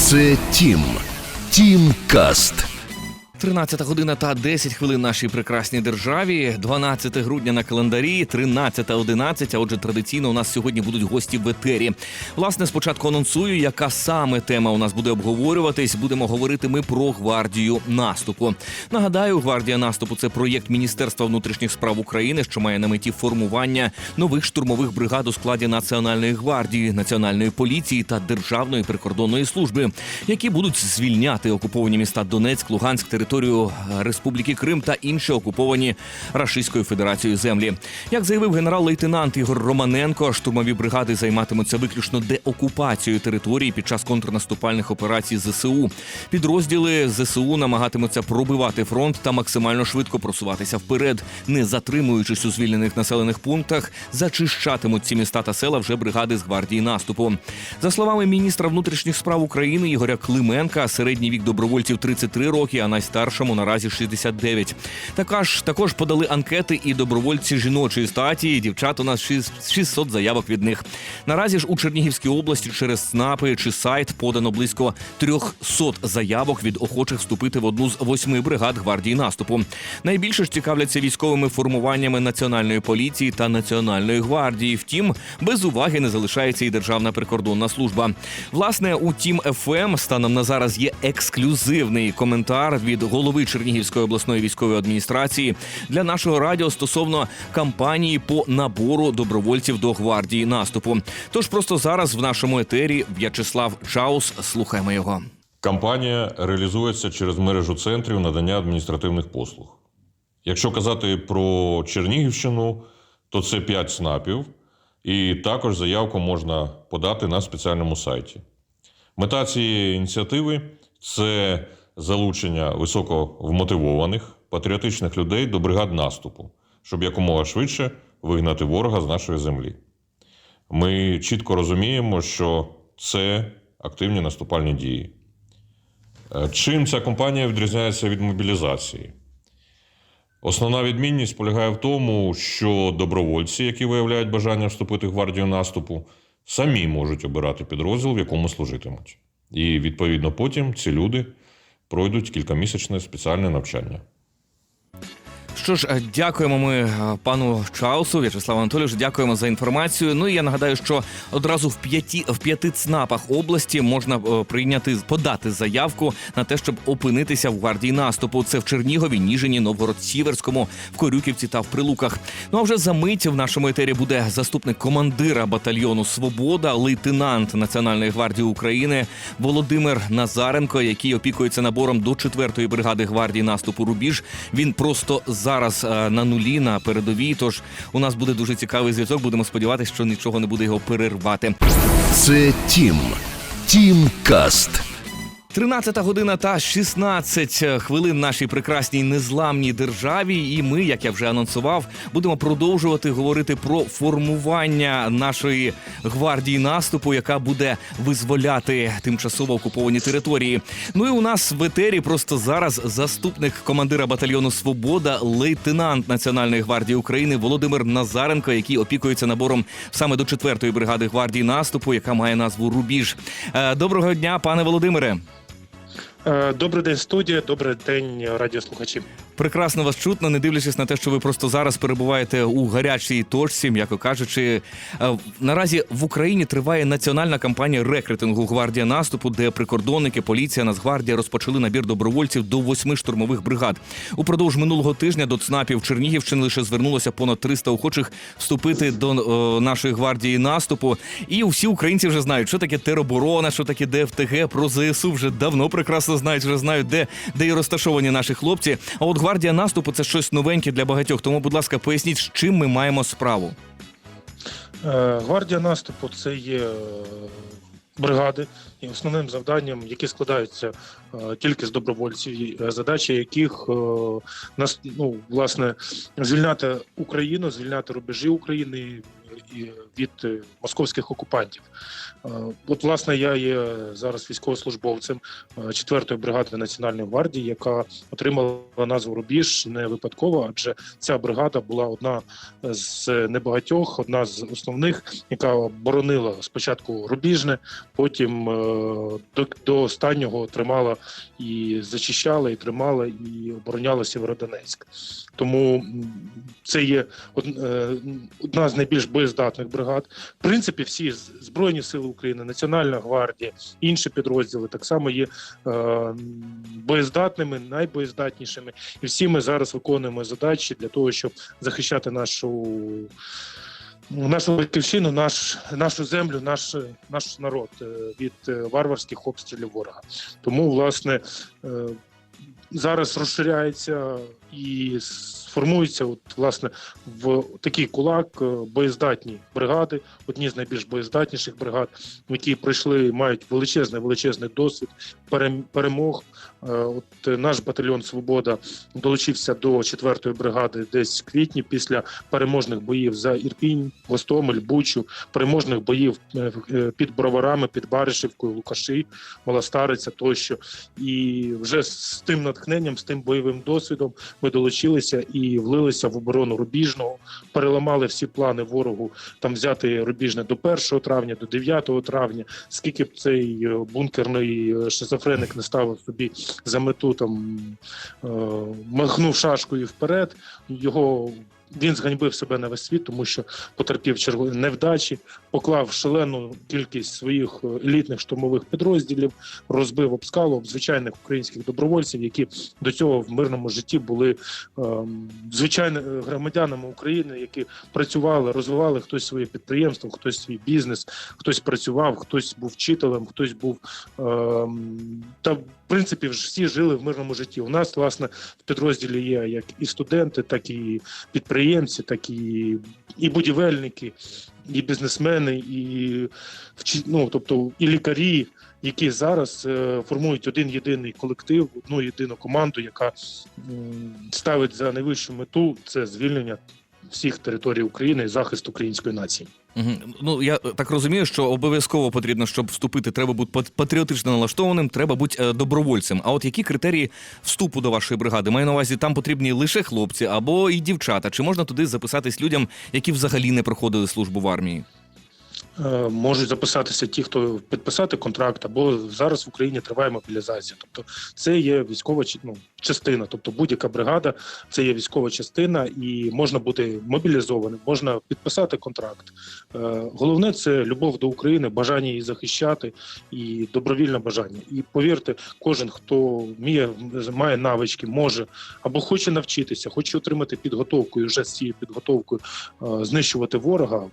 Це Тім. Тім Каст. 13 година та 10 хвилин нашій прекрасній державі. 12 грудня на календарі, 13.11, А отже, традиційно у нас сьогодні будуть гості в етері. Власне, спочатку анонсую, яка саме тема у нас буде обговорюватись. Будемо говорити ми про гвардію наступу. Нагадаю, гвардія наступу це проєкт Міністерства внутрішніх справ України, що має на меті формування нових штурмових бригад у складі Національної гвардії, національної поліції та Державної прикордонної служби, які будуть звільняти окуповані міста Донецьк, Луганськ, територію е, Республіки Крим та інші окуповані Рашистською Федерацією землі. Як заявив генерал-лейтенант Ігор Романенко, штурмові бригади займатимуться виключно деокупацією території під час контрнаступальних операцій ЗСУ. Підрозділи ЗСУ намагатимуться пробивати фронт та максимально швидко просуватися вперед, не затримуючись у звільнених населених пунктах, зачищатимуть ці міста та села вже бригади з гвардії наступу. За словами міністра внутрішніх справ України Ігоря Клименка, середній вік добровольців 33 роки, а найстаршому наразі 69. Також також подали анкети і добровольці жіночої статі. Дівчат у нас 600 заявок від них. Наразі ж у Чернігівській області через СНАПи чи сайт подано близько 300 заявок від охочих вступити в одну з восьми бригад гвардії наступу. Найбільше ж цікавляться військовими формуваннями національної поліції та національної гвардії. Втім, без уваги не залишається і державна прикордонна служба. Власне, у Тім ФМ станом на зараз є ексклюзивний коментар від голови Чернігівської обласної військової адміністрації для нашого радіо стосовно кампанії по набору добровольців до гвардії наступу. Тож просто зараз в нашому етері В'ячеслав Чаус. Слухаємо його. Кампанія реалізується через мережу центрів надання адміністративних послуг. Якщо казати про Чернігівщину, то це 5 СНАПів, і також заявку можна подати на спеціальному сайті. Мета цієї ініціативи це залучення високовмотивованих патріотичних людей до бригад наступу, щоб якомога швидше вигнати ворога з нашої землі. Ми чітко розуміємо, що це активні наступальні дії. Е, Чим ця компанія відрізняється від мобілізації? Основна відмінність полягає в тому, що добровольці, які виявляють бажання вступити в гвардію наступу, самі можуть обирати підрозділ, в якому служитимуть. І відповідно потім ці люди пройдуть кількамісячне спеціальне навчання. Що ж, е, дякуємо ми е, пану Чаусу В'ячеславу Анатолійовичу. Дякуємо за інформацію. Ну і я нагадаю, що одразу в п'яті в п'яти ЦНАПах області можна е, прийняти подати заявку на те, щоб опинитися в гвардії наступу. Це в Чернігові, Ніжині, Новгород-Сіверському, в Корюківці та в Прилуках. Ну а вже за мить в нашому етері буде заступник командира батальйону Свобода, лейтенант Національної гвардії України Володимир Назаренко, який опікується набором до 4-ї бригади гвардії наступу Рубіж. Він просто зараз е, на нулі на передовій. Тож у нас буде дуже цікавий зв'язок. Будемо сподіватися, що нічого не буде його перервати. Це Тім. Тім Каст. 13 година та 16 хвилин нашій прекрасній незламній державі. І ми, як я вже анонсував, будемо продовжувати говорити про формування нашої гвардії наступу, яка буде визволяти тимчасово окуповані території. Ну і у нас в етері просто зараз заступник командира батальйону Свобода, лейтенант Національної гвардії України Володимир Назаренко, який опікується набором саме до 4-ї бригади гвардії наступу, яка має назву Рубіж. Е, Доброго дня, пане Володимире. Е, Добрий день, студія. Добрий день, радіослухачі. Прекрасно вас чутно, не дивлячись на те, що ви просто зараз перебуваєте у гарячій точці, м'яко кажучи. Е, Наразі в Україні триває національна кампанія рекрутингу гвардія наступу, де прикордонники, поліція, Нацгвардія розпочали набір добровольців до восьми штурмових бригад. Упродовж минулого тижня до ЦНАПів Чернігівщини лише звернулося понад 300 охочих вступити до е, нашої гвардії наступу. І всі українці вже знають, що таке тероборона, що таке ДФТГ. Про ЗСУ вже давно прекрасно знають, вже знають, де, де і розташовані наші хлопці. А от гвардія наступу це щось новеньке для багатьох. Тому, будь ласка, поясніть, з чим ми маємо справу. Е, Гвардія наступу це є е, бригади, і основним завданням, які складаються е, тільки з добровольців, задача яких нас ну власне звільняти Україну, звільняти рубежі України від е, московських окупантів. Е, От, власне, я є зараз військовослужбовцем 4-ї бригади Національної гвардії, яка отримала назву Рубіж не випадково, адже ця бригада була одна з небагатьох, одна з основних, яка боронила спочатку Рубіжне, потім е, до, до останнього тримала і зачищала, і тримала, і обороняла Сєвєродонецьк. Тому це є е, одна з найбільш боєздатних бригад. В принципі, всі збройні сили України, Національна гвардія, інші підрозділи так само є е, боєздатними, найбоєздатнішими. І всі ми зараз виконуємо задачі для того, щоб захищати нашу. Нашу батьківщину, наш, нашу землю, наш, наш народ е, від варварських обстрілів ворога. Тому, власне, зараз розширяється і сформується от, власне в такий кулак е, боєздатні бригади, одні з найбільш боєздатніших бригад, які пройшли, мають величезний величезний досвід перемог. Е, От е, наш батальйон Свобода долучився до 4-ї бригади десь в квітні після переможних боїв за Ірпінь, Гостомель, Бучу, переможних боїв під Броварами, під Баришівкою, Лукаші, Малостариця тощо. І вже з тим натхненням, з тим бойовим досвідом ми долучилися і влилися в оборону Рубіжного, переламали всі плани ворогу там взяти Рубіжне до 1 травня, до 9 травня. Скільки б цей е, бункерний е, шизофреник не ставив собі за мету там е, махнув шашкою вперед, його. Він зганьбив себе на весь світ, тому що потерпів чергові невдачі, поклав шалену кількість своїх е, елітних штурмових підрозділів, розбив об скалу об звичайних українських добровольців, які до цього в мирному житті були ем, звичайними громадянами України, які працювали, розвивали хтось своє підприємство, хтось свій бізнес, хтось працював, хтось був вчителем, хтось був ем, та в принципі всі жили в мирному житті. У нас власне в підрозділі є як і студенти, так і підприємці, так і, і будівельники, і бізнесмени, і ну, тобто і лікарі. Які зараз е, формують один єдиний колектив, одну єдину команду, яка ставить за найвищу мету це звільнення всіх територій України і захист української нації. Ну я так розумію, що обов'язково потрібно, щоб вступити, треба бути пат- патріотично налаштованим, треба бути е, добровольцем. А от які критерії вступу до вашої бригади? Маю на увазі, там потрібні лише хлопці або і дівчата. Чи можна туди записатись людям, які взагалі не проходили службу в армії? Е, можуть записатися ті, хто підписати контракт, або зараз в Україні триває мобілізація. Тобто, це є військова ну, частина. Тобто, будь-яка бригада це є військова частина, і можна бути мобілізованим, можна підписати контракт. Е, Головне це любов до України, бажання її захищати і добровільне бажання. І повірте, кожен, хто вміє, має навички, може або хоче навчитися, хоче отримати підготовку і вже з цією підготовкою е, знищувати ворога.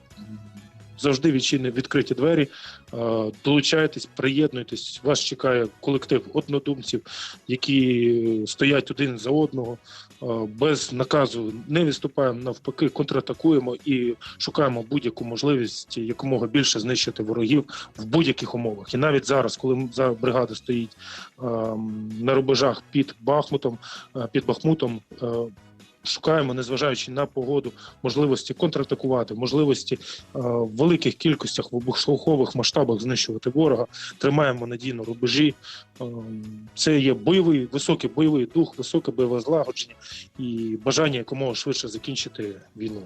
Завжди відчинені відкриті двері. Е, Долучайтесь, приєднуйтесь. Вас чекає колектив однодумців, які стоять один за одного. Е, Без наказу не відступаємо навпаки, контратакуємо і шукаємо будь-яку можливість якомога більше знищити ворогів в будь-яких умовах. І навіть зараз, коли за бригада стоїть ем, на рубежах під Бахмутом, е, під Бахмутом. Шукаємо, незважаючи на погоду, можливості контратакувати, можливості е, в великих кількостях в вибухових масштабах знищувати ворога. Тримаємо надійно рубежі. Е, Це є бойовий, високий бойовий дух, високе бойове злагодження і бажання якомога швидше закінчити війну.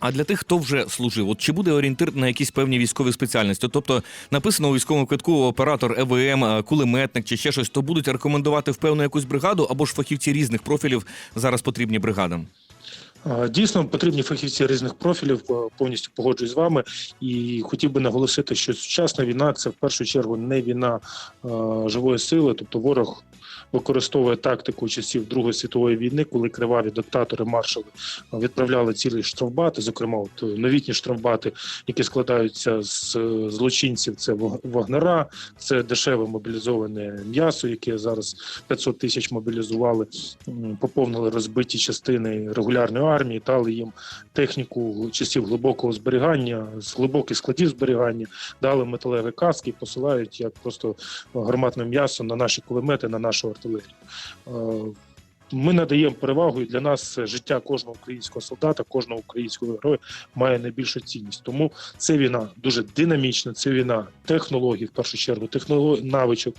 А для тих, хто вже служив, от чи буде орієнтир на якісь певні військові спеціальності? Тобто написано у військовому квитку оператор ЕВМ, е, кулеметник чи ще щось, то будуть рекомендувати в певну якусь бригаду або ж фахівці різних профілів зараз потрібні бригадам. Дійсно, потрібні фахівці різних профілів. е, Повністю погоджуюсь з вами. І хотів би наголосити, що сучасна війна це в першу чергу не війна е, живої сили, тобто ворог. Використовує тактику часів Другої світової війни, коли криваві диктатори маршали е, відправляли цілі штрафбати, зокрема, от новітні штрафбати, які складаються з злочинців. Це ваг- вагнера, це дешеве мобілізоване м'ясо, яке зараз 500 тисяч мобілізували, поповнили розбиті частини регулярної армії, дали їм техніку часів глибокого зберігання, з глибоких складів зберігання, дали металеві каски і посилають як просто гарматне м'ясо на наші кулемети, на нашу артилерію. Ми надаємо перевагу, і для нас життя кожного українського солдата, кожного українського героя має найбільшу цінність. Тому це війна дуже динамічна, це війна технологій, в першу чергу, технологій, навичок,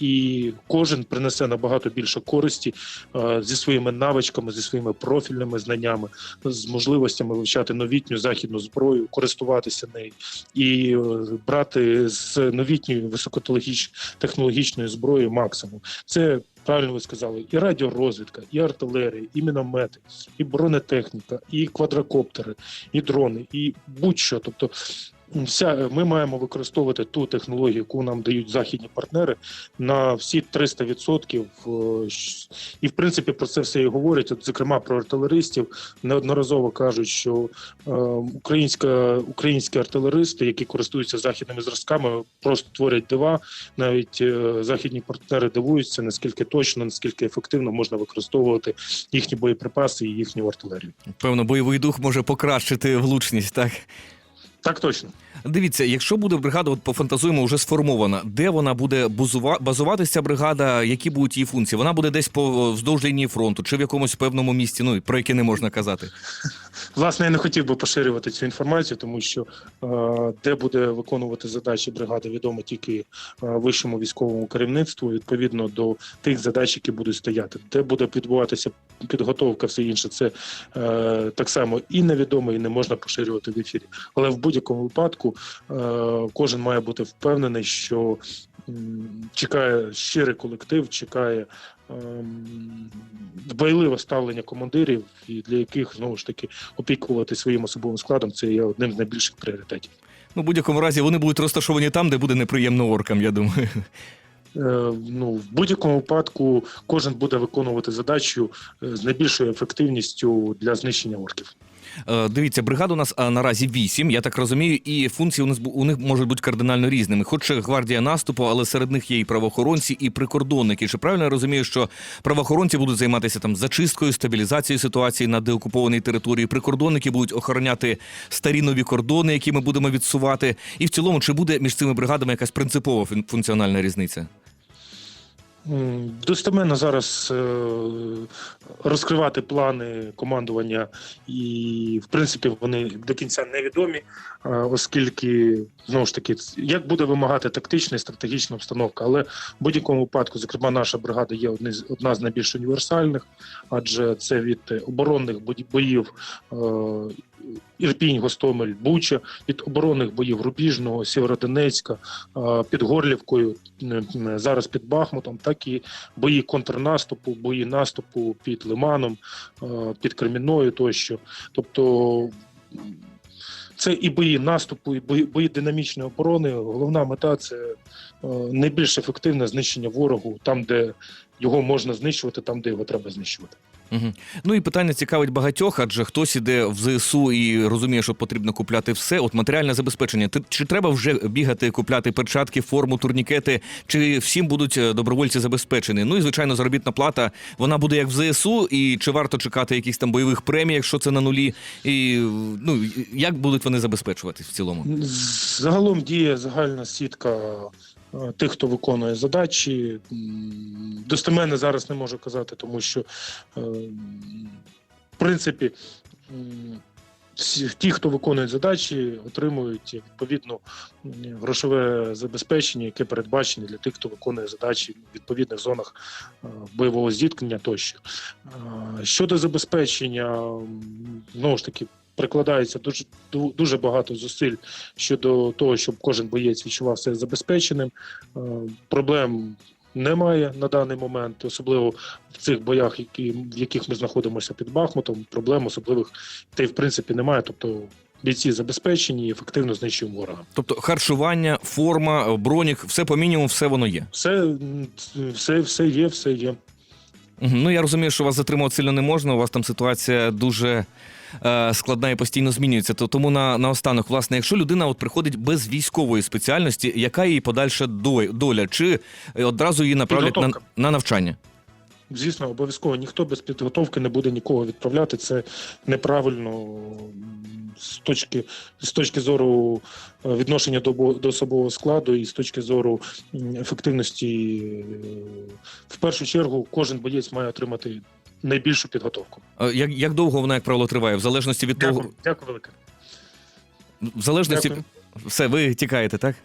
і кожен принесе набагато більше користі е, зі своїми навичками, зі своїми профільними знаннями, з можливостями вивчати новітню західну зброю, користуватися нею і е, брати з новітньої високотехнологічної зброї максимум. Це правильно ви сказали, і радіорозвідка, і артилерія, і міномети, і бронетехніка, і квадрокоптери, і дрони, і будь-що. Тобто, вся ми маємо використовувати ту технологію, яку нам дають західні партнери, на всі 300%. е, І в принципі про це все і говорять. От, зокрема, про артилеристів неодноразово кажуть, що е, українська українські артилеристи, які користуються західними зразками, просто творять дива. Навіть е, західні партнери дивуються, наскільки точно, наскільки ефективно можна використовувати їхні боєприпаси і їхню артилерію. Певно, бойовий дух може покращити влучність, так? Так точно. Дивіться, якщо буде бригада, от пофантазуємо, вже сформована, де вона буде базува- базуватися бригада, які будуть її функції? Вона буде десь по вздовж лінії фронту чи в якомусь певному місці, ну про яке не можна казати. Власне, я не хотів би поширювати цю інформацію, тому що е, де буде виконувати задачі бригади, відомо тільки е, вищому військовому керівництву відповідно до тих задач, які будуть стояти. Де буде відбуватися підготовка, все інше, це е, так само і невідомо, і не можна поширювати в ефірі. Але в будь-якому випадку е, кожен має бути впевнений, що чекає щирий колектив, чекає. ем, Дбайливе ставлення командирів, і для яких знову ж таки опікувати своїм особовим складом це є одним з найбільших пріоритетів. Ну, в будь-якому разі вони будуть розташовані там, де буде неприємно оркам, я думаю. Е, ну, в будь-якому випадку кожен буде виконувати задачу е, з найбільшою ефективністю для знищення орків. Е, Дивіться, бригад у нас наразі вісім, я так розумію, і функції у нас у них можуть бути кардинально різними. Хоч гвардія наступу, але серед них є і правоохоронці, і прикордонники. Чи правильно я розумію, що правоохоронці будуть займатися там зачисткою, стабілізацією ситуації на деокупованій території? Прикордонники будуть охороняти старі нові кордони, які ми будемо відсувати. І в цілому, чи буде між цими бригадами якась принципова фун- функціональна різниця? Достеменно зараз е, розкривати плани командування, і в принципі вони до кінця невідомі, е, оскільки знову ж таки, як буде вимагати тактична і стратегічна обстановка. Але в будь-якому випадку, зокрема, наша бригада є одна з найбільш універсальних, адже це від е, оборонних бої- боїв. Ірпінь, Гостомель, Буча, від оборонних боїв Рубіжного, Сєвєродонецька, е, під Горлівкою, зараз під Бахмутом, так і бої контрнаступу, бої наступу під Лиманом, під Кремінною тощо. Тобто це і бої наступу, і бої, бої динамічної оборони. Головна мета це найбільш ефективне знищення ворогу там, де його можна знищувати, там, де його треба знищувати. Угу. Ну і питання цікавить багатьох, адже хтось іде в ЗСУ і розуміє, що потрібно купляти все. От матеріальне забезпечення. Ти- Чи треба вже бігати, купляти перчатки, форму, турнікети? Чи всім будуть е, добровольці забезпечені? Ну і звичайно, заробітна плата вона буде як в ЗСУ, і чи варто чекати якихось там бойових премій, якщо це на нулі? І ну як будуть вони забезпечуватись в цілому? Загалом діє загальна сітка тих, хто виконує задачі. Достеменно зараз не можу казати, тому що, е, в принципі, всі ті, хто виконує задачі, отримують відповідно грошове забезпечення, яке передбачене для тих, хто виконує задачі в відповідних зонах е, бойового зіткнення тощо. Е, Щодо забезпечення, знову ж таки. Прикладається дуже ду- дуже багато зусиль щодо того, щоб кожен боєць відчував себе забезпеченим. Е, Проблем немає на даний момент, особливо в цих боях, які, в яких ми знаходимося під Бахмутом. Проблем особливих та й в принципі немає. Тобто бійці забезпечені і ефективно знищуємо ворога. Тобто харчування, форма, бронік, все по мінімуму, все воно є. Все, все, все є, все є. Ну я розумію, що вас затримувати сильно не можна. У вас там ситуація дуже е, складна і постійно змінюється. То тому на наостанок, власне, якщо людина от приходить без військової спеціальності, яка її подальша доля? Чи одразу її направлять на, Підготовка. на навчання? Звісно, обов'язково ніхто без підготовки не буде нікого відправляти. Це неправильно з точки з точки зору е, відношення до до особового складу і з точки зору ефективності. е, В першу чергу кожен боєць має отримати найбільшу підготовку. Е, Як, як довго вона, як правило, триває? В залежності від того, Дякую, дякую велике. в залежності Дякую. все, ви тікаєте, так?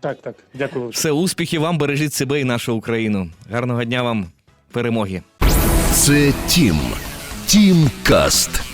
Так, так, дякую. Все, успіхів вам, бережіть себе і нашу Україну. Гарного дня вам, перемоги. Це Тім. Тім Каст.